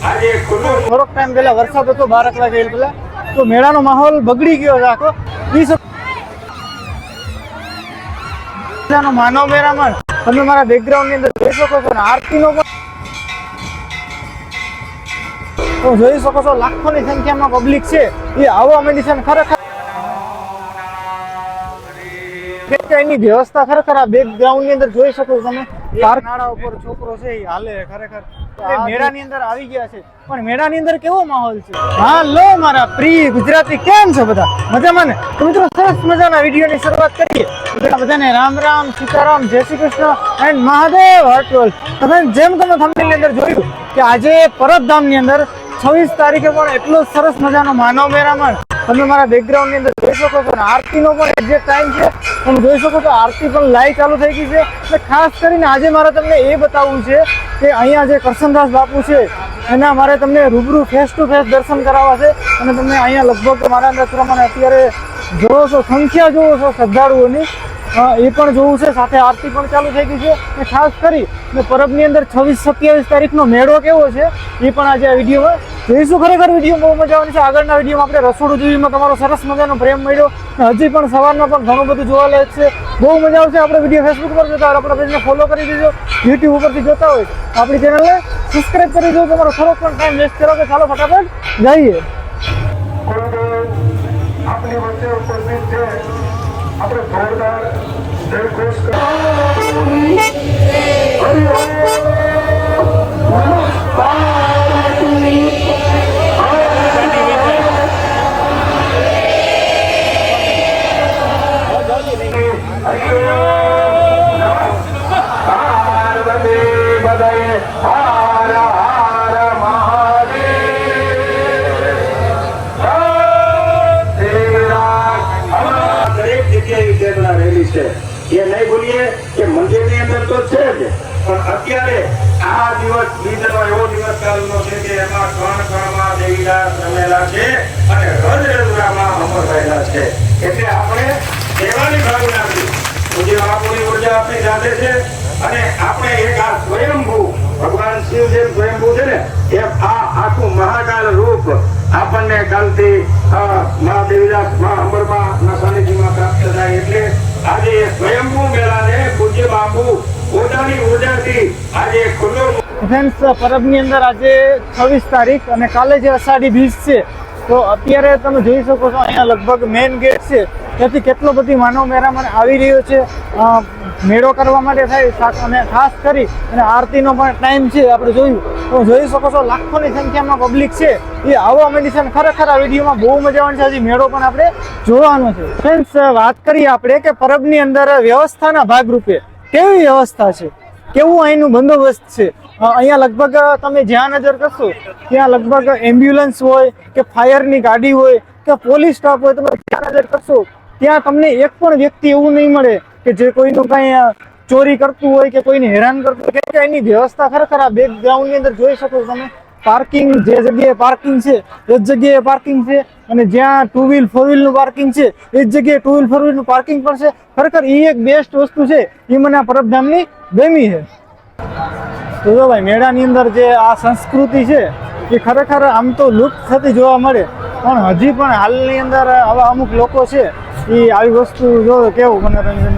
થોડોક ટાઈમ પહેલા વરસાદ હતો બાર વાગે પહેલા. તો મેળાનો માહોલ બગડી ગયો આખો. માનવ મેળામાં તમે મારા બેકગ્રાઉન્ડની અંદર જોઈ શકો છો ને આરતીનો પણ જોઈ શકો છો લાખોની સંખ્યામાં પબ્લિક છે. એ આવવા માંડી છે ખરેખર એની વ્યવસ્થા ખરેખર આ બેકગ્રાઉન્ડની અંદર જોઈ શકો છો તમે. પાર્ક નાળા ઉપર છોકરો છે એ હાલે ખરેખર. મેળાની અંદર આવી ગયા છે. પણ મેળાની અંદર કેવો માહોલ છે? હાલો મારા પ્રિય ગુજરાતી કેમ છો બધા? મજામાં ને? તો મિત્રો સરસ મજાના વિડીયોની શરૂઆત કરીએ. બધાને રામ રામ સીતારામ જય શ્રી કૃષ્ણ એન્ડ મહાદેવ હર્ટવલ તમે જેમ તમે થંબનેલની અંદર જોયું કે આજે પરબધામની અંદર છવ્વીસ તારીખે પણ એટલો સરસ મજાનો માનવ મેળામાં તમે મારા બેકગ્રાઉન્ડની અંદર જોઈ શકો છો અને આરતીનો પણ એક્ઝેક્ટ ટાઈમ છે. તમે જોઈ શકો છો આરતી પણ લાઈવ ચાલુ થઈ ગઈ છે. અને ખાસ કરીને આજે મારે તમને એ બતાવવું છે કે અહીંયા જે કરશનદાસ બાપુ છે, એના મારે તમને રૂબરૂ ફેસ ટુ ફેસ દર્શન કરાવવા છે. અને તમને અહીંયા લગભગ મારા અંદર પ્રમાણે અત્યારે જોવો છો, સંખ્યા જોવો છો શ્રદ્ધાળુઓની. એ પણ જોવું છે, સાથે આરતી પણ ચાલુ થઈ ગઈ છે. અને ખાસ કરી પરબની અંદર છવ્વીસ સત્યાવીસ તારીખનો મેળો કેવો છે, એ પણ આજે આ વિડીયોમાં જોઈશું ખરેખર વીડિયો બહુ મજા આવવાની છે. આગળના વિડીયોમાં આપણે રસોડું જોઈમાં તમારો સરસ મજાનો પ્રેમ મળ્યો. હજી પણ સવારમાં પણ ઘણું બધું જોવા લાયક છે. બહુ મજા આવશે. આપણે વીડિયો ફેસબુક પર જોતા હોય, આપણા પેજને ફોલો કરી દેજો. યુટ્યુબ ઉપરથી જોતા હોય, આપણી ચેનલને સબસ્ક્રાઈબ કરી દેજો. તમારો થોડોક પણ ટાઈમ વેસ્ટ કરો કે ચાલો ફટાફટ જઈએ. ગુરુદેવ વચ્ચે ઉપસ્થિત છે. આપણે જોરદાર જયઘોષ કરીએ. એ ભૂલીએ કે મંદિરની અંદર તો છે જ. પણ અત્યારે આ દિવસ બીજનો એવો દિવસ કાલનો છે કે એમાં કણ કણમાં દેવીદાસ રમેલા છે અને રજ અમર રહેલા છે. એટલે આપણે સેવાની ભાવનાથી પૂજ્ય બાપુની ઊર્જા આપણી સાથે છે અને આપણે એક આ સ્વયંભૂ, ભગવાન શિવ જેમ સ્વયંભૂ છે ને એમ આ આખું મહાકાલ રૂપ આપણને કાલથી મહાદેવીદાસ મહા અંબરમાં સાનિધ્યમાં પ્રાપ્ત થાય એટલે આજે સ્વયંભૂ મેળાને પૂજ્ય બાપુ પોતાની ઉર્જાથી આજે ખુલ્લો ફ્રેન્ડ્સ પરબની અંદર આજે છવ્વીસ તારીખ અને કાલે જે અષાઢી બીજ છે, તો અત્યારે તમે જોઈ શકો છો, અહીંયા લગભગ મેઇન ગેટ છે. ત્યાંથી કેટલો બધી માનવ મેરામણ આવી રહ્યો છે મેળો કરવા માટે થાય અને ખાસ કરી અને આરતીનો પણ ટાઈમ છે, આપણે જોયું. તો જોઈ શકો છો, લાખોની સંખ્યામાં પબ્લિક છે. એ આવવા માંડી ખરેખર આ વિડીયોમાં બહુ મજા આવવાની છે. હજી મેળો પણ આપણે જોવાનો છે. ફ્રેન્ડ્સ વાત કરીએ આપણે કે પરબની અંદર વ્યવસ્થાના ભાગરૂપે કેવી વ્યવસ્થા છે? કેવું અહીંનું બંદોબસ્ત છે? અહીંયા લગભગ તમે જ્યાં નજર કરશો, ત્યાં લગભગ એમ્બ્યુલન્સ હોય કે ફાયરની ગાડી હોય કે પોલીસ સ્ટાફ હોય, તમે જ્યાં નજર કરશો ત્યાં તમને એક પણ વ્યક્તિ એવું નહીં મળે કે જે કોઈનું કાંઈ ચોરી કરતું હોય કે કોઈને હેરાન કરતું હોય. કે એની વ્યવસ્થા ખરેખર આ બેકગ્રાઉન્ડની અંદર જોઈ શકો તમે. પાર્કિંગ જે જગ્યાએ પાર્કિંગ છે, એ જ જગ્યાએ પાર્કિંગ છે અને જ્યાં ટુ વ્હીલ ફોર વ્હીલનું પાર્કિંગ છે, એ જ જગ્યાએ ટુ વ્હીલ ફોર વ્હીલનું પાર્કિંગ પણ છે. ખરેખર એ એક બેસ્ટ વસ્તુ છે. એ મને આ પરબધામની ગમી છે. તો જો ભાઈ, મેળાની અંદર જે આ સંસ્કૃતિ છે, એ ખરેખર આમ તો લુપ્ત થતી જોવા મળે. પણ હજી પણ હાલની અંદર આવા અમુક લોકો છે એ આવી વસ્તુ જો કેવું મનોરંજન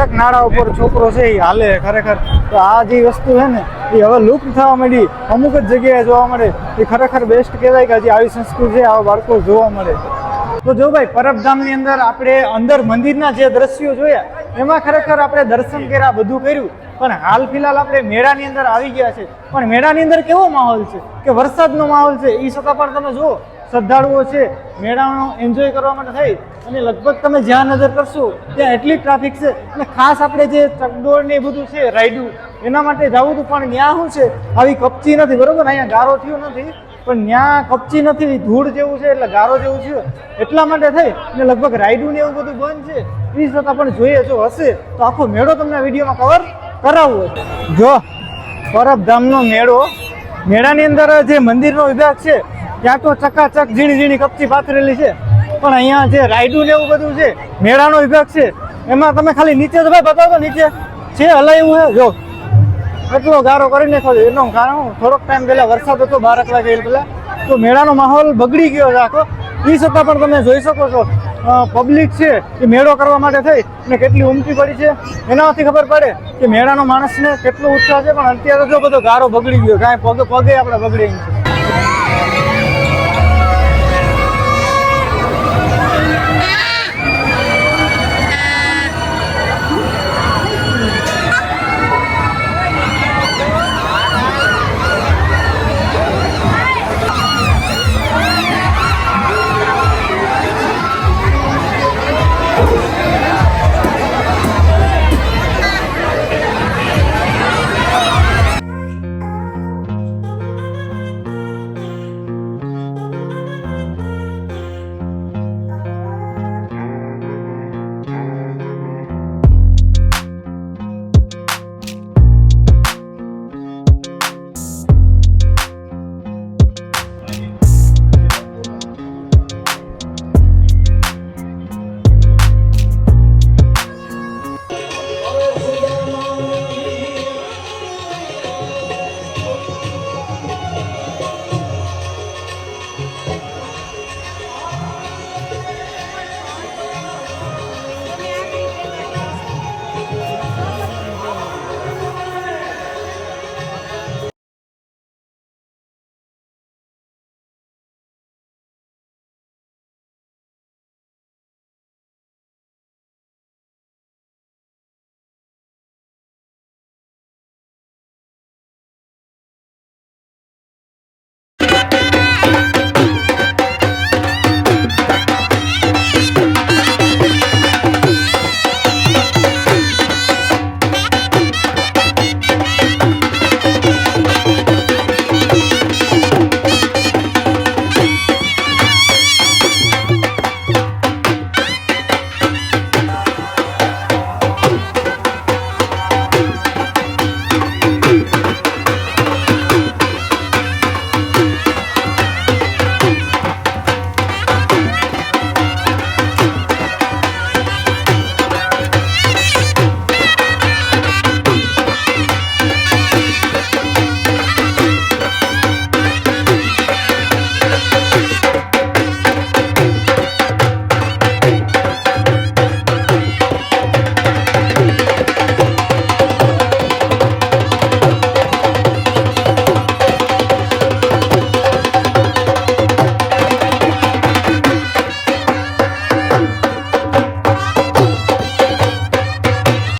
એક નાળા ઉપર છોકરો છે એ હાલે ખરેખર. તો આ જે વસ્તુ છે ને એ હવે લુપ્ત થવા માંડી. અમુક જ જગ્યાએ જોવા મળે. એ ખરેખર બેસ્ટ કહેવાય કે હજી આવી સંસ્કૃતિ છે, આવા બાળકો જોવા મળે. તો જો ભાઈ, પરબધામની અંદર આપણે અંદર મંદિરના જે દ્રશ્યો જોયા, એમાં ખરેખર આપણે દર્શન કર્યા, બધું કર્યું. પણ હાલ ફિલહાલ આપણે મેળાની અંદર આવી ગયા છે. પણ મેળાની અંદર કેવો માહોલ છે? કે વરસાદનો માહોલ છે? એ છતાં પણ તમે જુઓ, શ્રદ્ધાળુઓ છે. મેળાનો એન્જોય કરવા માટે થઈ. અને લગભગ તમે જ્યાં નજર કરશો, ત્યાં એટલી ટ્રાફિક છે. અને ખાસ આપણે જે ચકડોળ ને એ બધું છે રાઈડું એના માટે જવું હતું, પણ ત્યાં શું છે? આવી કપચી નથી, બરોબર? અહીંયા ગારો થયો નથી, પણ ત્યાં કપચી નથી ધૂળ જેવું છે, એટલે ગારો જેવું છે. એટલા માટે થઈ, ને લગભગ રાઈડું ને એવું બધું બંધ છે. એ છતાં પણ જોઈએ, જો હશે, તો આખો મેળો તમને વિડીયોમાં કવર કરાવવો છે. જો, પરબધામનો મેળો, મેળાની અંદર જે મંદિરનો વિભાગ છે, ત્યાં તો ચકાચક ઝીણી ઝીણી કપચી પાથરેલી છે. પણ અહીંયા જે રાઈડું ને એવું બધું છે, મેળાનો વિભાગ છે, એમાં તમે ખાલી નીચે જ ભાઈ બતાવો નીચે. છે હલાયું છે જો. એટલો ગારો કરીને ખાલી એનું કારણ થોડોક ટાઈમ પહેલાં વરસાદ હતો, બાર એક વાગે પહેલાં તો મેળાનો માહોલ બગડી ગયો છે આખો. એ છતાં પણ તમે જોઈ શકો છો પબ્લિક છે એ મેળો કરવા માટે થઈ અને કેટલી ઉમટી પડી છે. એનાથી ખબર પડે કે મેળાનો માણસને કેટલો ઉત્સાહ છે, પણ અત્યારે જો બધો ગારો બગડી ગયો. કાંઈ પગે પગે આપણે બગડી છે.